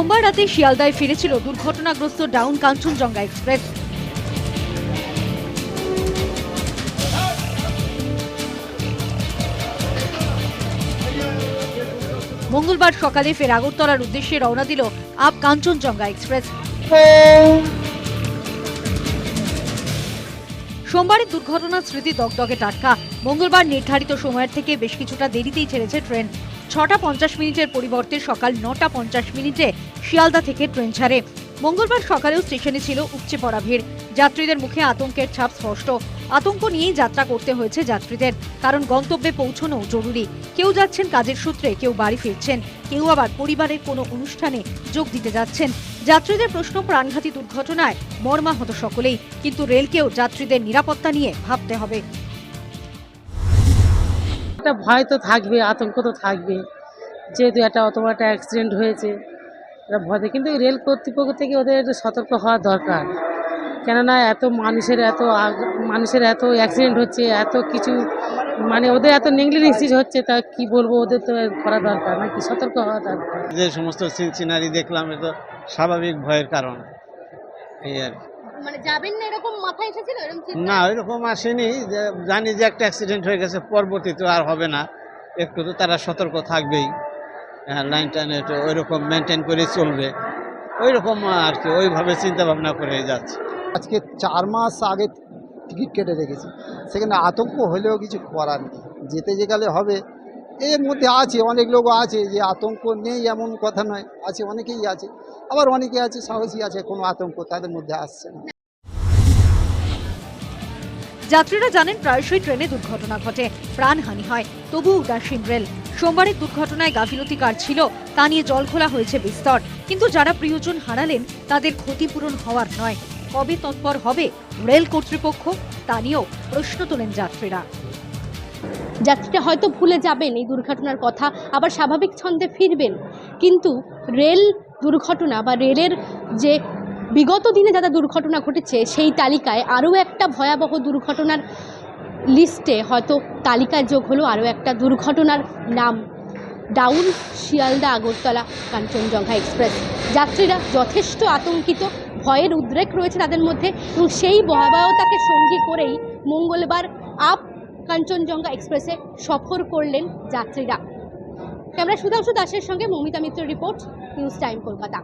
সোমবার রাতে শিয়ালদায় ফিরেছিল দুর্ঘটনাগ্রস্ত ডাউন কাঞ্চনজঙ্ঘা এক্সপ্রেস। মঙ্গলবার সকালে ফের আগরতলার উদ্দেশ্যে রওনা দিল আপ কাঞ্চনজঙ্ঘা এক্সপ্রেস। সোমবারের দুর্ঘটনার স্মৃতি দগদগে টাটকা। মঙ্গলবার নির্ধারিত সময়ের থেকে বেশ কিছুটা দেরিতেই ছেড়েছে ট্রেন। ছটা পঞ্চাশ মিনিটের পরিবর্তে সকাল নটা পঞ্চাশ মিনিটে শিয়ালদা থেকে ট্রেন ছাড়ে। মঙ্গলবার সকালেও স্টেশনে ছিল উপচে পড়া ভিড়। যাত্রীদের মুখে আতঙ্কের ছাপ স্পষ্ট। আতঙ্ক নিয়েই যাত্রা করতে হয়েছে যাত্রীদের। কারণ গন্তব্যে পৌঁছনো জরুরি। কেউ যাচ্ছেন কাজের সূত্রে, কেউ বাড়ি ফিরছেন। কেউ আবার পরিবারের কোনো অনুষ্ঠানে যোগ দিতে যাচ্ছেন। যাত্রীদের প্রশ্ন প্রাণঘাতী দুর্ঘটনায় মর্মা মর্মাহত সকলেই, কিন্তু রেলকেও যাত্রীদের নিরাপত্তা নিয়ে ভাবতে হবে। একটা ভয় তো থাকবে, আতঙ্ক তো থাকবে। যেহেতু একটা অত একটা অ্যাক্সিডেন্ট হয়েছে, একটা ভয়। কিন্তু রেল কর্তৃপক্ষ থেকে ওদের একটু সতর্ক হওয়া দরকার। কেননা এত মানুষের এত মানুষের এত অ্যাক্সিডেন্ট হচ্ছে, এত কিছু মানে ওদের এত নেগলিজেন্সি হচ্ছে তা কি বলব? ওদের তো করা দরকার নাকি সতর্ক হওয়া দরকার? যে সমস্ত সিন সিনারি দেখলাম এটা স্বাভাবিক ভয়ের কারণ। এই আর কি। মানে যাবেন না এরকম আসেনি। যে জানি যে একটা অ্যাক্সিডেন্ট হয়ে গেছে পরবর্তীতে আর হবে না। একটু তো তারা সতর্ক থাকবেই। হ্যাঁ লাইন টাইন একটু ওইরকম মেনটেন করে চলবে। ওই রকম আর কি ওইভাবে চিন্তা ভাবনা করে যাচ্ছে। আজকে চার মাস আগে টিকিট কেটে রেখেছি। সেখানে আতঙ্ক হলেও কিছু করার নেই। যেতে গেলে হবে, এর মধ্যে আছে, অনেক লোক আছে যে আতঙ্ক নেই এমন কথা নয়। আছে, অনেকেই আছে। আবার অনেকে আছে, সাহসী আছে, কোনো আতঙ্ক তাদের মধ্যে আসছে না। যাত্রীরা জানেন প্রায়শই ট্রেনে দুর্ঘটনা ঘটে, প্রাণহানি হয়। তবু উদাসীন রেল। সোমবারের দুর্ঘটনায় গাফিলতি কার ছিল, তা নিয়ে জল খোলা হয়েছে বিস্তর। কিন্তু যারা প্রিয়জন হারালেন, তাদের ক্ষতিপূরণ হওয়ার নয়। কবে তৎপর হবে রেল কর্তৃপক্ষ? তা নিয়েও প্রশ্ন তোলেন যাত্রীরা। যাত্রীরা হয়তো ভুলে যাবেন এই দুর্ঘটনার কথা, আবার স্বাভাবিক ছন্দে ফিরবেন। কিন্তু রেল দুর্ঘটনা বা রেলের যে বিগত দিনে যারা দুর্ঘটনা ঘটেছে, সেই তালিকায় আরও একটা ভয়াবহ দুর্ঘটনার লিস্টে হয়তো তালিকায় যোগ হলো আরও একটা দুর্ঘটনার নাম। Down, Sealdah, Agartala, Kanchenjunga express. যাত্রীরা যথেষ্ট আতঙ্কিত ভয়ের উদ্রেক রয়েছে তাদের মধ্যে এবং সেই ভয়াবহতাকে সঙ্গী করেই মঙ্গলবার আপ কাঞ্চনজঙ্ঘা এক্সপ্রেসে সফর করলেন যাত্রীরা। ক্যামেরা সুধাংশু দাসের সঙ্গে Mamita Mitra report, news time Kolkata.